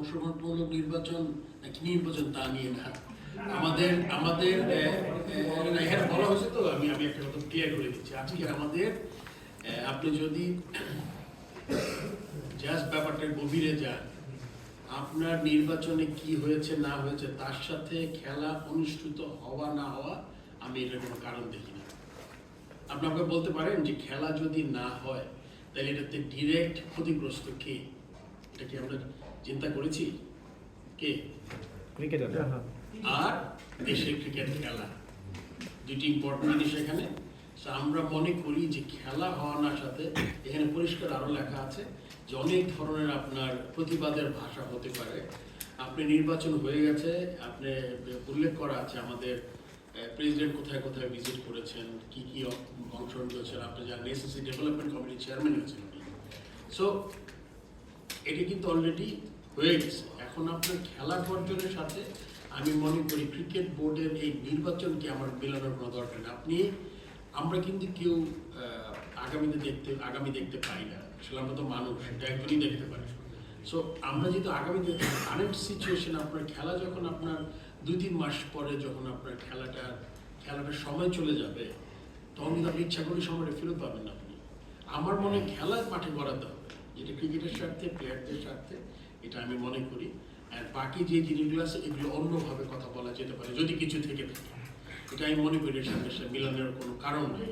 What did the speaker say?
অংশগ্রহণমূলক নির্বাচন নাকি নির্বাচন তা নিয়ে না। আমাদের আমাদের এখানে বলা হয়েছে তো, আমি আমি একটা কথা ক্লিয়ার করে দিচ্ছি। আজকে আমাদের আপনি যদি জাস্ট ব্যাপারটার গভীরে যান, আপনার নির্বাচনে কি হয়েছে, না হয়েছে, তার সাথে খেলা অনুষ্ঠিত হওয়া, না হওয়া, আমি এটার কোনো কারণ দেখি না। আপনি আমাকে বলতে পারেন যে খেলা যদি না হয়, তাহলে এটাতে ডিরেক্ট ক্ষতিগ্রস্ত কে? এটা কি আমরা চিন্তা করেছি? কে? ক্রিকেটার। আর দেশের ক্রিকেট খেলা। দুটি ইম্পর্টেন্ট জিনিস এখানে। আমরা মনে করি যে খেলা হওয়ার সাথে এখানে পরিষ্কার আরও লেখা আছে যে অনেক ধরনের আপনার প্রতিবাদের ভাষা হতে পারে। আপনি নির্বাচন হয়ে গেছে আপনি উল্লেখ করা আছে আমাদের প্রেসিডেন্ট কোথায় কোথায় ভিজিট করেছেন কি কি অংশগ্রহণ করেছেন আপনি যারা এসএসসি ডেভেলপমেন্ট কমিটির চেয়ারম্যান হয়েছেন সো এটি কিন্তু অলরেডি হয়ে গেছে। এখন আপনার খেলা বর্জনের সাথে আমি মনে করি ক্রিকেট বোর্ডের এই নির্বাচনকে আমার মেলানোর কোনো দরকার আপনি, আমরা কিন্তু কেউ আগামীতে দেখতে, আগামী দেখতে পাই না। আসলে আমরা তো মানুষ, এটা একজনই দেখতে পারি। সো আমরা যেহেতু আগামীতে কারেন্ট সিচুয়েশন আপনার খেলা যখন আপনার দুই তিন মাস পরে যখন আপনার খেলাটা খেলাটার সময় চলে যাবে, তখন কিন্তু আপনি ইচ্ছা করে সময়টা ফেরত পাবেন আপনি। আমার মনে হয় খেলা মাঠে করাতে হবে। যেটা ক্রিকেটের স্বার্থে প্লেয়ারদের স্বার্থে, এটা আমি মনে করি। আর বাকি যে জিনিসগুলো আছে, এগুলো অন্যভাবে কথা বলা যেতে পারে, যদি কিছু থেকে থাকে। এটা আমি মনে করি এর সাথে মিলানোর কোনো কারণ নেই।